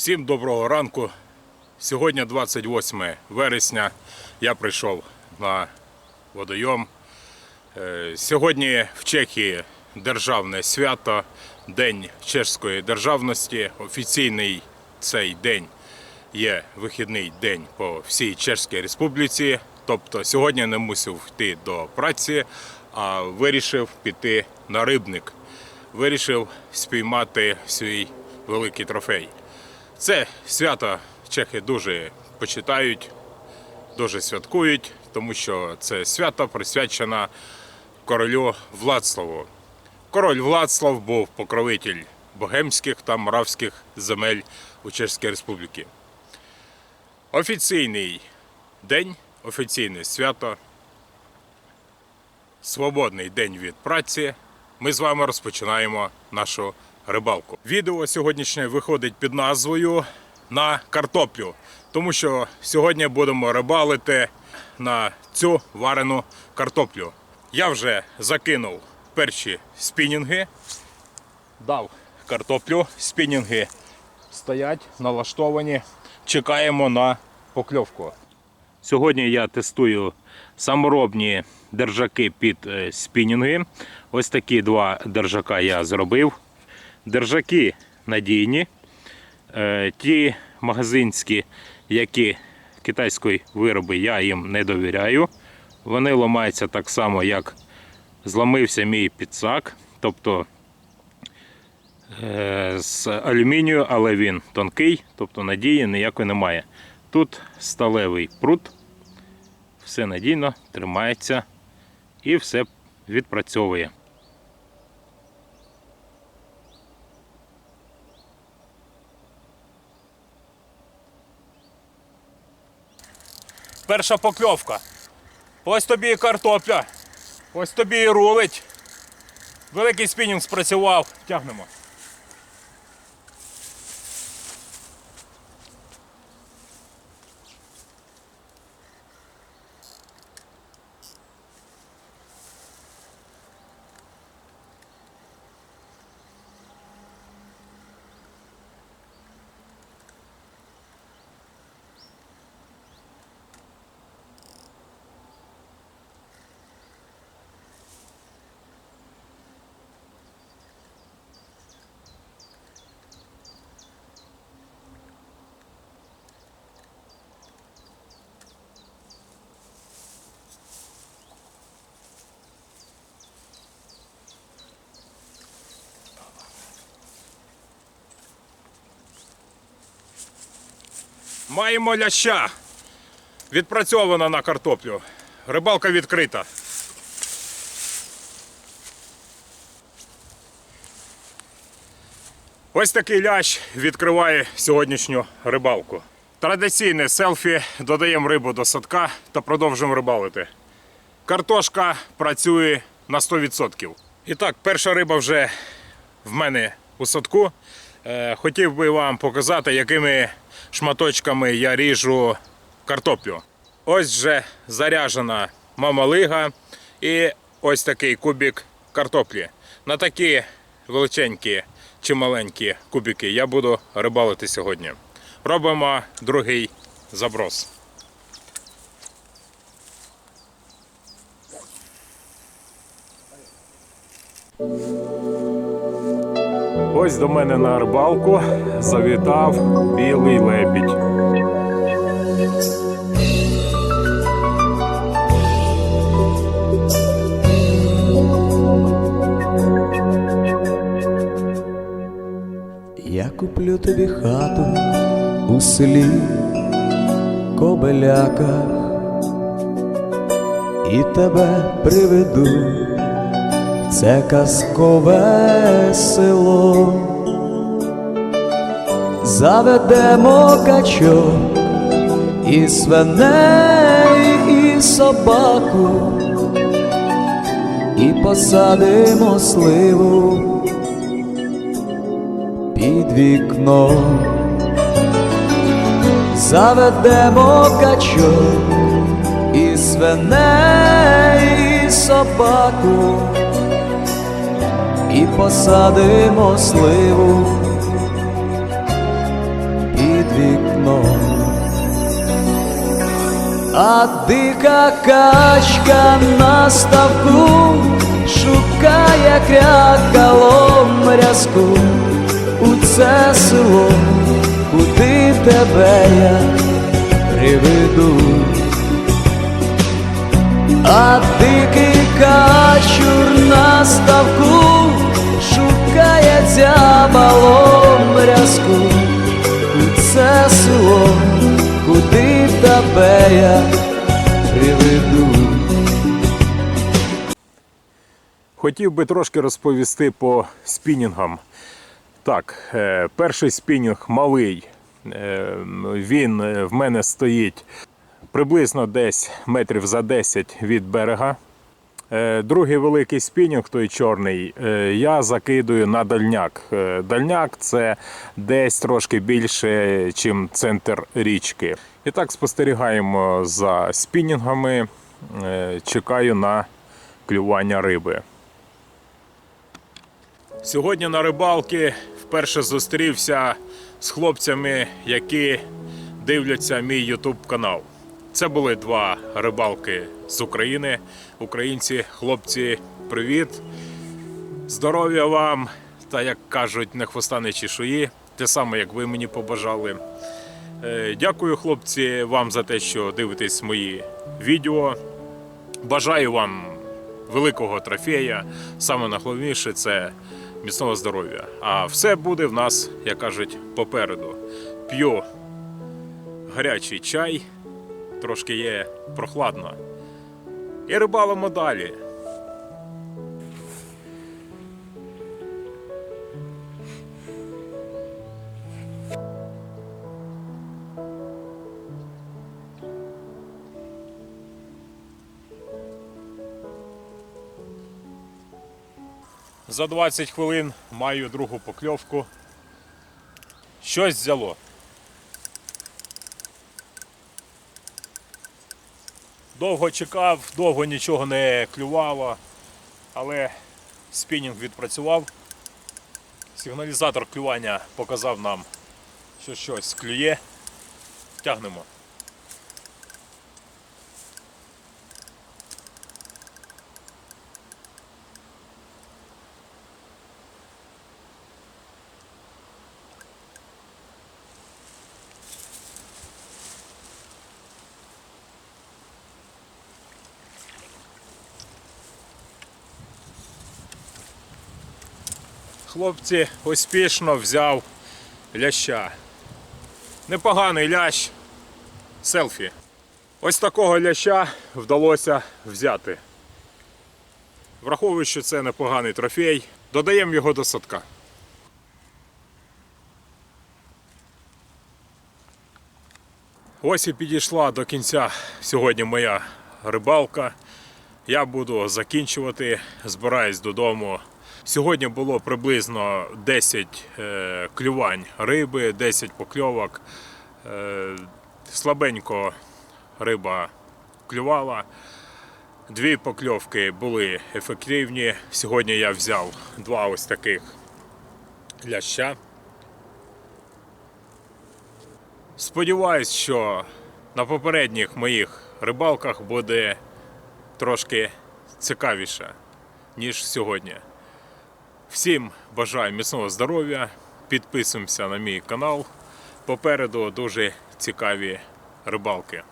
Всім доброго ранку. Сьогодні 28 вересня. Я прийшов на водойом. Е, Сьогодні в Чехії державне свято, День чеської державності. Офіційний цей день є вихідний день по всій Чеській Республіці. Тобто сьогодні не мусив йти до праці, а вирішив піти на рибник. Вирішив спіймати свій великий трофей. Це свято чехи дуже почитають, дуже святкують, тому що це свято присвячено королю Владславу. Король Владслав був покровитель богемських та моравських земель у Чеській Республіці. Офіційний день, офіційне свято, свободний день від праці. Ми з вами розпочинаємо нашу рибалку. Відео сьогоднішнє виходить під назвою на картоплю, тому що сьогодні будемо рибалити на цю варену картоплю. Я вже закинув перші спінінги, дав картоплю, спінінги стоять, налаштовані. Чекаємо на покльовку. Сьогодні я тестую саморобні держаки під е, спінінги. Ось такі два держака я зробив. Держаки надійні. Е, Ті магазинські, які китайської вироби, я їм не довіряю. Вони ламаються так само, як зламився мій підсак. Тобто е, з алюмінію, але він тонкий, тобто надії ніякої немає. Тут сталевий прут, все надійно тримається і все відпрацьовує. Перша покльовка. Ось тобі і картопля. Ось тобі і рулить. Великий спінінг спрацював. Тягнемо. Маємо ляща. Відпрацьовано на картоплю. Рибалка відкрита. Ось такий лящ відкриває сьогоднішню рибалку. Традиційне селфі додаємо рибу до садка та продовжуємо рибалити. Картошка працює на 100%. І так, перша риба вже в мене у садку. Е, Хотів би вам показати, якими шматочками я ріжу картоплю. Ось вже заряжена мамалига і ось такий кубик картоплі. На такі величенькі чи маленькі кубики я буду рибалити сьогодні. Робимо другий заброс. Ось до мене на рибалку завітав білий лебідь. Я куплю тобі хату у селі Кобеляках і тебе приведу, це казкове село, заведемо качок і свиней, і собаку, і посадимо сливу під вікном заведемо качок і свиней, і собаку, і посадимо сливу під вікном. А дика качка на ставку шукає крякалом рязку у це село, куди тебе я приведу, а дикий качка на ставку шукає дзябалом рязку у це село, куди тебе я приведу. Хотів би трошки розповісти по спінінгам. Так, е, перший спінінг малий. Е, Він е, в мене стоїть приблизно десь метрів за 10 від берега. Е, Другий великий спінінг, той чорний, е, я закидую на дальняк. Е, Дальняк це десь трошки більше, ніж центр річки. І так спостерігаємо за спінінгами. Чекаю на клювання риби. Сьогодні на рибалки вперше зустрівся з хлопцями, які дивляться мій YouTube канал. Це були два рибалки з України. Українці, хлопці, привіт! Здоров'я вам! Та як кажуть, не хвоста, не чешуї. Те саме, як ви мені побажали. Е, Дякую, хлопці, вам за те, що дивитесь мої відео. Бажаю вам великого трофея. Саме найголовніше це міцного здоров'я. А все буде в нас, як кажуть, попереду. П'ю гарячий чай, трошки є прохладно. І рибалимо далі. За 20 хвилин маю другу покльовку. Щось взяло. Довго чекав, довго нічого не клювало, але спінінг відпрацював. Сигналізатор клювання показав нам, що щось клює. Тягнемо. Хлопці успішно взяв ляща. Непоганий лящ. Селфі. Ось такого ляща вдалося взяти. Враховуючи, що це непоганий трофей, додаємо його до садка. Ось і підійшла до кінця сьогодні моя рибалка. Я буду закінчувати, збираюсь додому. Сьогодні було приблизно 10 е, клювань риби, 10 покльовок. Е, слабенько риба клювала. Дві покльовки були ефективні. Сьогодні я взяв два ось таких ляща. Сподіваюсь, що на попередніх моїх рибалках буде трошки цікавіше, ніж сьогодні. Всім бажаю міцного здоров'я. Підписуємося на мій канал. Попереду дуже цікаві рибалки.